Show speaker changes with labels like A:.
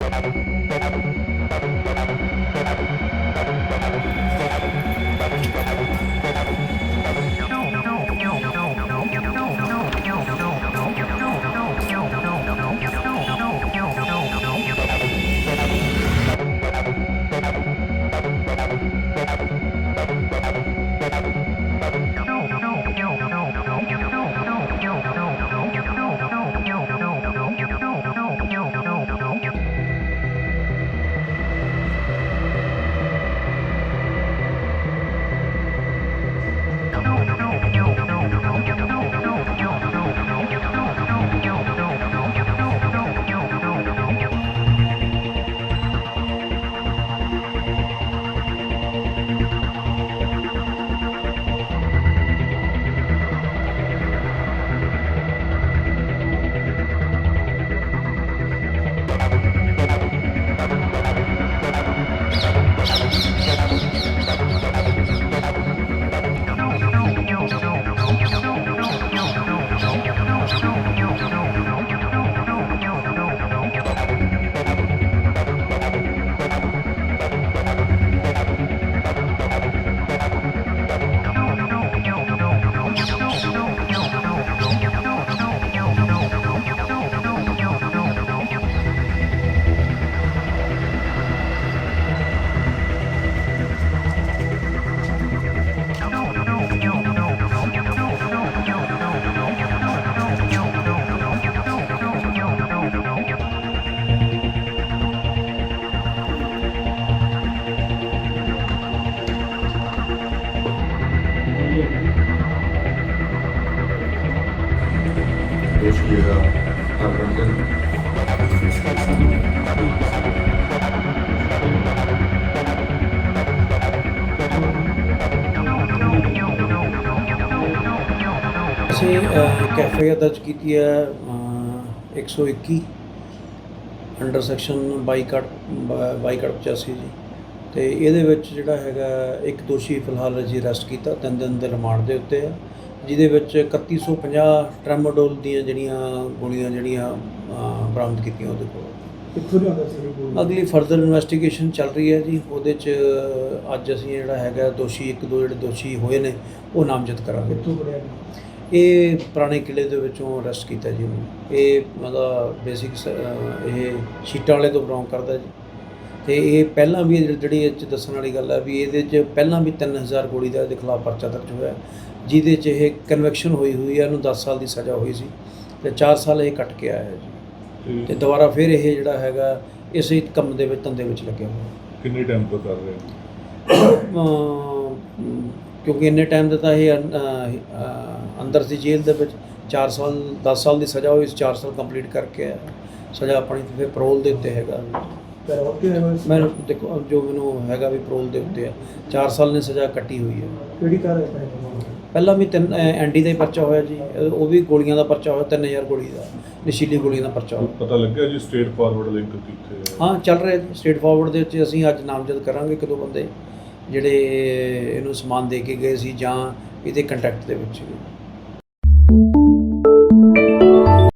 A: Thank you. ਦੇਸ਼ ਜਿਹੜਾ ਹਰਮੰਦਰ
B: ਅਸੀਂ ਕੈਫੇ ਐਫ ਦਰਜ ਕੀਤੀ ਹੈ ਅਹ, 121 ਅੰਡਰ ਸੈਕਸ਼ਨ 22 ਕੱਟ 22 85 ਜੀ। ਤੇ ਇਹਦੇ ਵਿੱਚ ਜਿਹੜਾ ਹੈਗਾ ਇੱਕ ਦੋਸ਼ੀ ਫਿਲਹਾਲ ਅਸੀਂ ਅਰੈਸਟ ਕੀਤਾ ਤਿੰਨ ਦਿਨ ਦੇ ਰਿਮਾਂਡ ਦੇ ਉੱਤੇ ਆ। ਜਿਹਦੇ ਵਿੱਚ 3150 ਟ੍ਰੈਮੋਡੋਲ ਦੀਆਂ ਜਿਹੜੀਆਂ ਗੋਲੀਆਂ ਜਿਹੜੀਆਂ ਬਰਾਮਦ ਕੀਤੀਆਂ ਉਹਦੇ ਕੋਲ।
C: ਕਿੱਥੋਂ ਲਿਆਉਂਦਾ ਸੀ ਇਹ ਗੋਲੀ?
B: ਅਗਲੀ ਫਰਦਰ ਇਨਵੈਸਟੀਗੇਸ਼ਨ ਚੱਲ ਰਹੀ ਹੈ ਜੀ। ਉਹਦੇ ਚ ਅੱਜ ਅਸੀਂ ਜਿਹੜਾ ਹੈਗਾ ਦੋਸ਼ੀ ਇੱਕ ਦੋ ਜਿਹੜੇ ਦੋਸ਼ੀ ਹੋਏ ਨੇ ਉਹ ਨਾਮਜ਼ਦ ਕਰਾਂਗੇ।
C: ਕਿੱਥੋਂ ਫੜਿਆ ਗਿਆ?
B: ਇਹ ਪੁਰਾਣੇ ਕਿਲੇ ਦੇ ਵਿੱਚੋਂ ਅਰੈਸਟ ਕੀਤਾ ਜੀ। ਉਹਨੂੰ ਇਹ ਮਤਲਬ ਬੇਸਿਕ ਇਹ ਸ਼ੀਟਾਂ ਵਾਲੇ ਤੋਂ ਬਿਲੋਂਗ ਕਰਦਾ ਜੀ। ਤੇ ਇਹ ਪਹਿਲਾਂ ਵੀ ਜਿਹੜੀ- ਇਹ 'ਚ ਦੱਸਣ ਵਾਲੀ ਗੱਲ ਹੈ ਵੀ ਇਹਦੇ 'ਚ ਪਹਿਲਾਂ ਵੀ 3000 ਗੋਲੀ ਦਾ ਇਹਦੇ ਖਿਲਾਫ ਪਰਚਾ ਦਰਜ ਹੋਇਆ। ਜਿਹਦੇ 'ਚ ਇਹ ਕਨਵੈਕਸ਼ਨ ਹੋਈ ਹੋਈ ਹੈ ਇਹਨੂੰ 10 ਸਾਲ ਦੀ ਸਜ਼ਾ ਹੋਈ ਸੀ ਤੇ 4 ਸਾਲ ਇਹ ਕੱਟ ਕੇ ਆਇਆ ਹੈ ਜੀ। ਤੇ ਦੁਬਾਰਾ ਫਿਰ ਇਹ ਜਿਹੜਾ ਹੈਗਾ ਇਸੇ ਕੰਮ ਦੇ ਵਿੱਚ ਧੰਦੇ ਵਿੱਚ ਲੱਗਿਆ ਹੋਇਆ।
A: ਕਿੰਨੇ ਟਾਈਮ ਤੋਂ ਕਰ ਰਹੇ? ਹੋ
B: ਕਿਉਂਕਿ ਇੰਨੇ ਟਾਈਮ ਦਾ ਤਾਂ ਇਹ ਅੰਦਰ ਸੀ ਜੇਲ੍ਹ ਦੇ ਵਿੱਚ 4 ਸਾਲ 10 ਸਾਲ ਦੀ ਸਜ਼ਾ ਹੋਈ 4 ਸਾਲ ਕੰਪਲੀਟ ਕਰਕੇ ਸਜ਼ਾ ਆਪਣੀ ਤੇ ਫਿਰ parole ਦੇ ਉੱਤੇ ਹੈਗਾ।
C: ਪਰ ਹੋਰ ਕੀ ਹੋਇਆ ਸੀ?
B: ਮੈਂ ਦੇਖੋ ਜੋ ਮੈਨੂੰ ਹੈਗਾ ਵੀ parole ਦੇ ਉੱਤੇ ਆ। 4 ਸਾਲ ਨੇ ਸਜ਼ਾ ਕੱਟੀ ਹੋਈ ਹੈ
C: ਕਿਹੜੀ ਕਾਰ ਹੈ
B: ਪਹਿਲਾਂ ਵੀ ਤਿੰਨ ਐਨਡੀ ਦਾ ਹੀ ਪਰਚਾ ਹੋਇਆ ਜੀ। ਅਹ, ਉਹ ਵੀ ਗੋਲੀਆਂ ਦਾ ਪਰਚਾ ਹੋਇਆ 3000 ਗੋਲੀ ਦਾ। ਨਸ਼ੀਲੀ ਗੋਲੀਆਂ ਦਾ ਪਰਚਾ ਹੋਇਆ।
A: ਪਤਾ ਲੱਗਿਆ ਜੀ ਸਟੇਟ ਫਾਰਵਰਡ ਲਿੰਕ ਕਿੱਥੇ ਹੈ
B: ਹਾਂ ਚੱਲ ਰਿਹਾ ਜੀ। ਸਟੇਟ ਫਾਰਵਰਡ ਦੇ ਵਿੱਚ ਅਸੀਂ ਅੱਜ ਨਾਮਜ਼ਦ ਕਰਾਂਗੇ ਇੱਕ ਦੋ ਬੰਦੇ ਜਿਹੜੇ ਇਹਨੂੰ ਸਮਾਨ ਦੇ ਕੇ ਗਏ ਸੀ ਜਾਂ ਇਹਦੇ ਕੰਟੈਕਟ ਦੇ ਵਿੱਚ। ਸੀਗੇ